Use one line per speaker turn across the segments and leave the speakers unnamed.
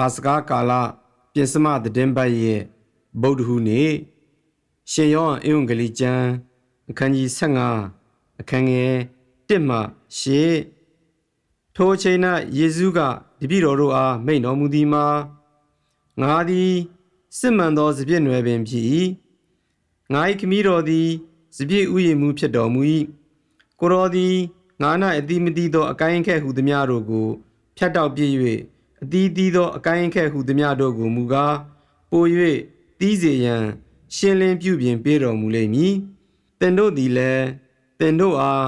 ပါစကားကာလပြင်စမသတင်းပတ်ရဲ့ဗုဒ္ဓဟူးနေ့ရှင်ယောဟန်အင်္ဂလိပ်ကျမ်းအခန်းကြီး15အခန်းငယ်1မှ8ထိုအချိန်၌ယေရှုကတပည့်တော်တို့အားမိန့်တော်မူသည်မှာငါသည်စစ်မှန်သောစပြည့်နွယ်ပင်ဖြစ်၏ငါ၏ခမည်းတော်သည်စပြည့်ဥယျာဉ်မှုဖြစ်တော်မူ၏ကိုယ်တော်သည်ငါ၌အတိမတိသောအကိုင်းအခက်ဟုသည်များတို့ကိုဖြတ်တောက်ပြည့်၍ အတီးတီးသောအကိုင်းအခက်ဟုသည်များတို့ကိုမူကားပို၍တီးစေရန် ရှင်းလင်းပြုပြင်ပေးတော်မူလိမ့်မည်သင်တို့သည်လည်းသင်တို့အား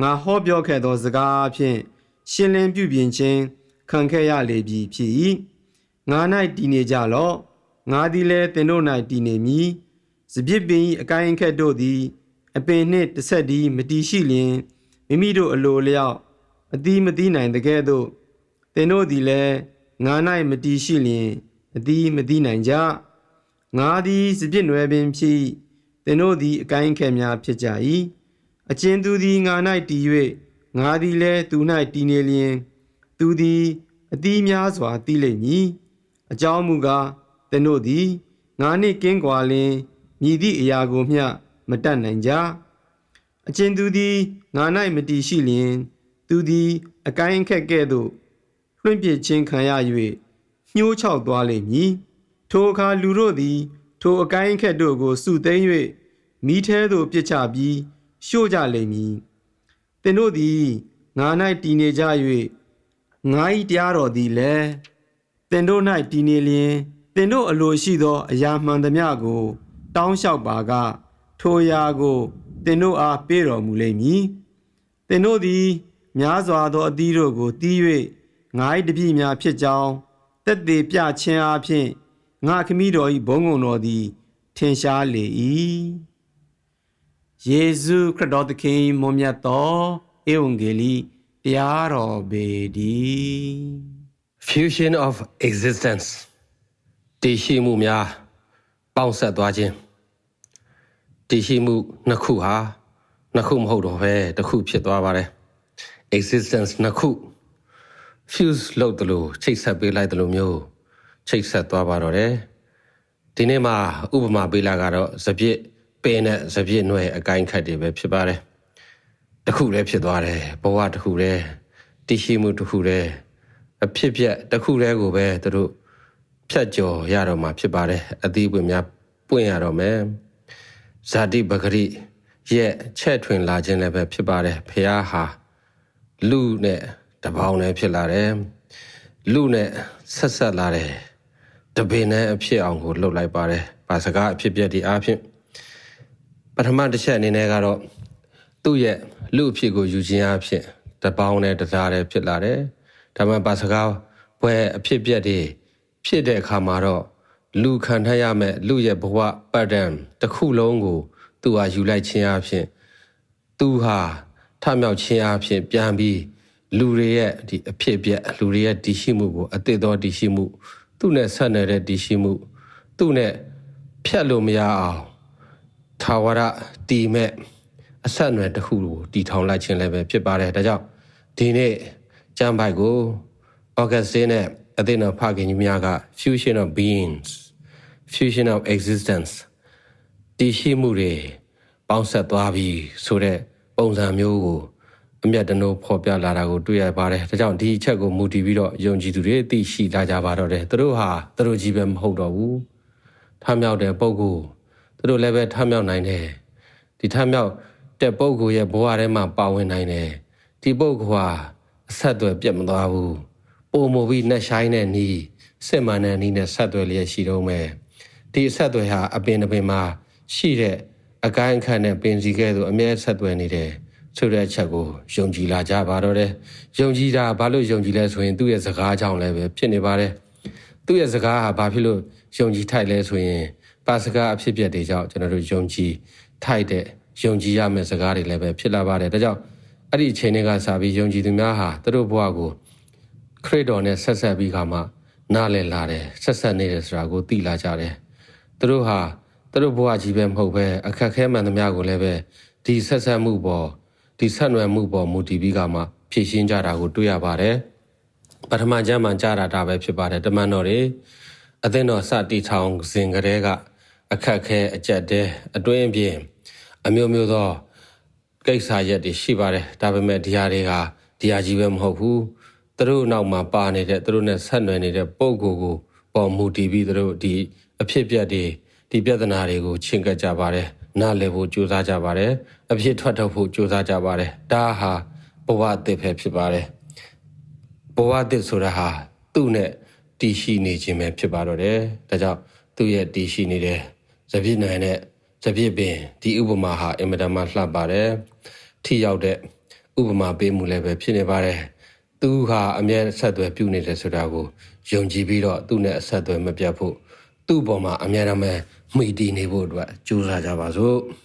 ငါဟောပြောခဲ့သောစကားအဖြစ်ရှင်းလင်းပြုပြင်ခြင်းခံခဲ့ရလေပြီဖြစ်၏ငါ၌တည်နေကြလော့ငါသည်လည်းသင်တို့၌တည်နေမည်စပြစ်ပင်၏အကိုင်းအခက်တို့သည် အပင်နှင့်တစ်ဆက်တည်းမတည်ရှိလျင်မိမိတို့အလိုလျောက်အသီးမသီးနိုင်တကဲ့သို့သင်တို့သည်လည်း ငါ၌မတည်ရှိလျင်အသီးမသီးနိုင်ကြငါသည်စပြစ်နွယ်ပင်ဖြစ်၏သင်တို့သည်အကိုင်းအခက်များဖြစ်ကြ၏အကျဉ်သူသည်ငါ၌တည်၍ငါသည်လည်းသူ၌တည်နေလျင် သူသည်အသီးများစွာတည်လိမ့်မည်အကြောင်းမူကားသင်တို့သည်ငါနှင့်ကင်းကွာလျင်မြည်သည့်အရာကိုမျှမတတ်နိုင်ကြအကျဉ်သူသည်ငါ၌မတည်ရှိလျင် သူသည်အကိုင်းအခက်ကဲ့သို့ လွင့်ပစ်ခြင်းခံရ၍ညှိုးချောက်သွားလိမ့်မည်ထိုအခါလူတို့သည် ထိုအကိုင်းအခက်တို့ကိုစုသိမ်း၍မိထဲသို့ပစ်ချပြီးရှို့ကြလိမ့်မည်သင်တို့သည်ငါ၌တည်နေကြ၍ငါ၏တရားတော်သည်လည်းသင်တို့၌တည်နေလျင်သင်တို့အလိုရှိသော အရာမှန်သမျှကို တောင်းလျှောက်ပါက ထိုအရာကိုသင်တို့အားပေးတော်မူလိမ့်မည်သင်တို့သည်များစွာသောအသီးတို့ကိုတီး၍ ငါ၏တပည့်များဖြစ်ကြောင်းတက်သေးပြခြင်းအားဖြင့်ငါခမည်းတော်၏ဘုန်းကုံတော်သည် ထင်ရှားလေ၏ယေရှုခရစ်တော်သခင်မွန်မြတ်သောဧဝံဂေလိတရားတော်ပေတည်း
fusion of existence တည်ရှိမှုများပေါင်းဆက်သွားခြင်းတည်ရှိမှုနှစ်ခုဟာနှစ်ခုမဟုတ်တော့ပဲတစ်ခုဖြစ်သွားပါတယ် existence နှစ်ခု fuse လုပ်တယ်လို့ချိတ်ဆက်ပေးလိုက်တယ်လို့မျိုးချိတ်ဆက်သွားပါတော့တယ်ဒီနေ့မှာဥပမာပေးလာကတော့စပြစ်ပင်နဲ့စပြစ်ຫນွယ်အကိုင်းခတ်တွေပဲဖြစ်ပါတယ်တစ်ခုတည်းဖြစ်သွားတယ်ဘဝတစ်ခုတည်းတည်ရှိမှုတစ်ခုတည်းအဖြစ်ပြက်တစ်ခုတည်းကိုပဲသူတို့ဖြတ်ကျော်ရတော့မှာဖြစ်ပါတယ်အသီးပွင့်များပွင့်ရတော့မယ်ဇာတိပဂရိရဲ့ချဲ့ထွင်လာခြင်းလည်းပဲဖြစ်ပါတယ်ဖះဟာလူနဲ့ တပေါင်းနဲ့ဖြစ်လာတယ်လူနဲ့ဆက်ဆက်လာတယ်တပင်နဲ့အဖြစ်အောင်ကိုလှုပ်လိုက်ပါတယ်ဘာစကားအဖြစ်ပြက်ဒီအားဖြင့်ပထမတစ်ချက်အနေနဲ့ကတော့သူ့ရဲ့လူအဖြစ်ကိုယူခြင်းအဖြစ်တပေါင်းနဲ့တစားနဲ့ဖြစ်လာတယ်ဒါမှဘာစကားဘွဲအဖြစ်ပြက်တွေဖြစ်တဲ့အခါမှာတော့လူခံထရမဲ့လူရဲ့ဘဝပတ်တံတစ်ခုလုံးကို သူဟာယူလိုက်ခြင်းအဖြစ်သူဟာထမြောက်ခြင်းအဖြစ်ပြန်ပြီး လူတွေရဲ့ဒီအဖြစ်ပြက်လူတွေရဲ့တည်ရှိမှုကိုအတိတ်သောတည်ရှိမှု သူ့နဲ့ဆက်နေတဲ့တည်ရှိမှု သူ့နဲ့ဖြတ်လို့မရအောင်ထာဝရတည်မဲ့အဆက်အနွယ်တစ်ခုကိုတည်ထောင်လိုက်ခြင်းလည်းပဲဖြစ်ပါတယ်ဒါကြောင့်ဒီနေ့ကျမ်းပိုက်ကိုဩဂတ်စင်းနဲ့အသင်းတော်ဖခင်ကြီးများက fusion of beings fusion of existence တည်ရှိမှုတွေပေါင်းဆက်သွားပြီဆိုတဲ့ပုံစံမျိုးကို အမျက်တနိုးဖော်ပြလာတာကိုတွေ့ရပါတယ်။ဒါကြောင့်ဒီအချက်ကိုမူတည်ပြီးတော့ယုံကြည်သူတွေသိရှိလာကြပါတော့တယ်။သူတို့ဟာသူတို့ကြီးပဲမဟုတ်တော့ဘူး။ထမြောက်တဲ့ပုံကိုသူတို့လည်းပဲထမြောက်နိုင်တယ်။ဒီထမြောက်တဲ့ပုံကိုရဲ့ဘဝထဲမှာပါဝင်နိုင်တယ်။ဒီပုံကဟာအဆက်အသွယ်ပြတ်မသွားဘူး။ပုံမူပြီးနှက်ဆိုင်တဲ့နီးစစ်မှန်တဲ့နီးနဲ့ဆက်သွယ်လျက်ရှိတော့မယ်။ဒီအဆက်အသွယ်ဟာအပင်တစ်ပင်မှာရှိတဲ့အကိုင်းအခန့်နဲ့ပင်စီကဲ့သို့အမြဲဆက်သွယ်နေတယ် ဆိုတဲ့အချက်ကိုယုံကြည်လာကြပါတော့တယ်ယုံကြည်တာဘာလို့ယုံကြည်လဲဆိုရင်သူ့ရဲ့စကားကြောင့်လည်းပဲဖြစ်နေပါတယ်သူ့ရဲ့စကားဟာဘာဖြစ်လို့ယုံကြည်ထိုက်လဲဆိုရင်ပါစကားအဖြစ်အပျက်တွေကြောင့်ကျွန်တော်တို့ယုံကြည်ထိုက်တဲ့ယုံကြည်ရမယ့်စကားတွေလည်းပဲဖြစ်လာပါတယ်ဒါကြောင့်အဲ့ဒီအချိန်တွေကစပြီးယုံကြည်သူများဟာသူတို့ဘဝကိုခရစ်တော်နဲ့ဆက်ဆက်ပြီးခါမှနားလည်လာတယ်ဆက်ဆက်နေတယ်ဆိုတာကိုသိလာကြတယ်သူတို့ဟာသူတို့ဘဝကြီးပဲမဟုတ်ပဲအခက်ခဲမှန်သမျှကိုလည်းပဲဒီဆက်ဆက်မှုပေါ် ဒီဆက်နွယ်မှုပေါ်မူတည်ပြီးကမှဖြည့်ရှင်းကြတာကိုတွေ့ရပါတယ်ပထမကျမ်းမှာကြားတာဒါပဲဖြစ်ပါတယ်တမန်တော်တွေအသင်းတော်စတီထောင်စဉ်ကလေးကအခက်ခဲအကြက်တဲအတွင်းအပြင် အမျိုးမျိုးသောကိစ္စရက်တွေရှိပါတယ်ဒါပေမဲ့ဒီဟာတွေကဒီဟာကြီးပဲမဟုတ်ဘူးသူတို့နောက်မှာပါနေတဲ့သူတို့နဲ့ဆက်နွယ်နေတဲ့ပုံကိုယ်ကိုပေါ်မူတည်ပြီးသူတို့ဒီအဖြစ်ပြက်တွေဒီပြဿနာတွေကိုချင်းကပ်ကြပါတယ် နားလည်ဖို့ကြိုးစားကြပါတယ်အဖြစ်ထွက်ထုတ်ဖို့ကြိုးစားကြပါတယ်ဒါဟာဘဝအသစ်ပဲဖြစ်ပါတယ်ဘဝတစ်ဆိုတာဟာသူ့နဲ့တည်ရှိနေခြင်းပဲဖြစ်ပါတော့တယ်။ဒါကြောင့်သူ့ရဲ့တည်ရှိနေတဲ့သပြစ်နိုင်တဲ့သပြစ်ပင်ဒီဥပမာဟာအင်မတန်မှလှပပါတယ်။ထိရောက်တဲ့ဥပမာပေးမှုလည်းပဲဖြစ်နေပါတယ်။သူဟာအမြဲဆက်သွယ်ပြုနေတယ်ဆိုတာကိုယုံကြည်ပြီးတော့သူ့နဲ့အဆက်အသွယ်မပြတ်ဖို့သူ့ပေါ်မှာအမြဲတမ်းပဲ မှီတည်နေဖို့အတွက်ကြိုးစားကြပါစို့။